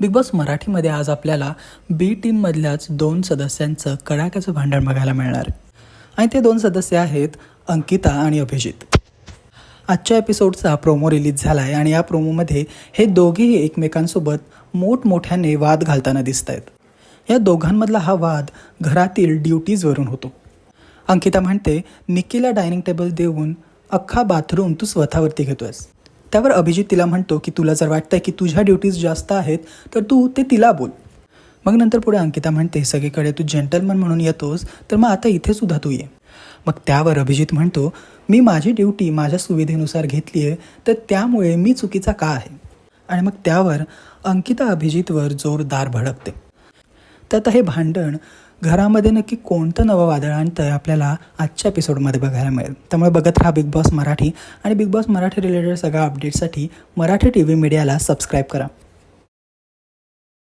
Big boss मराठीमध्ये आज आपल्याला बी टीममधल्याच दोन सदस्यांचं कडाक्याचं भांडण बघायला मिळणार. आहे. आणि ते दोन सदस्य आहेत अंकिता आणि अभिजित. आजच्या एपिसोडचा प्रोमो रिलीज झाला आहे आणि या प्रोमोमध्ये हे दोघेही एकमेकांसोबत मोठमोठ्याने वाद घालताना दिसत आहेत या दोघांमधला हा वाद घरातील ड्युटीजवरून होतो. अंकिता म्हणते निक्कीला डायनिंग टेबल देऊन अख्खा बाथरूम तू स्वतःवरती घेतोयस. त्यावर अभिजित तिला म्हणतो की तुला जर वाटतंय की तुझ्या ड्युटीज जास्त आहेत तर तू ते तिला बोल. मग नंतर पुढे अंकिता म्हणते सगळीकडे तू जेंटलमन म्हणून येतोस तर मग आता इथे सुद्धा तू ये. मग त्यावर अभिजित म्हणतो मी माझी ड्युटी माझ्या सुविधेनुसार घेतली आहे तर त्यामुळे मी चुकीचा का आहे? आणि मग त्यावर अंकिता अभिजितवर जोरदार भडकते. तर आता हे भांडण घरामध्ये नक्की कोणतं नवं वादळ आणतं आहे आपल्याला आजच्या एपिसोडमध्ये बघायला मिळेल. त्यामुळे बघत राहा बिग बॉस मराठी आणि बिग बॉस मराठी रिलेटेड सगळ्या अपडेट्ससाठी मराठी टी व्ही मीडियाला सबस्क्राईब करा.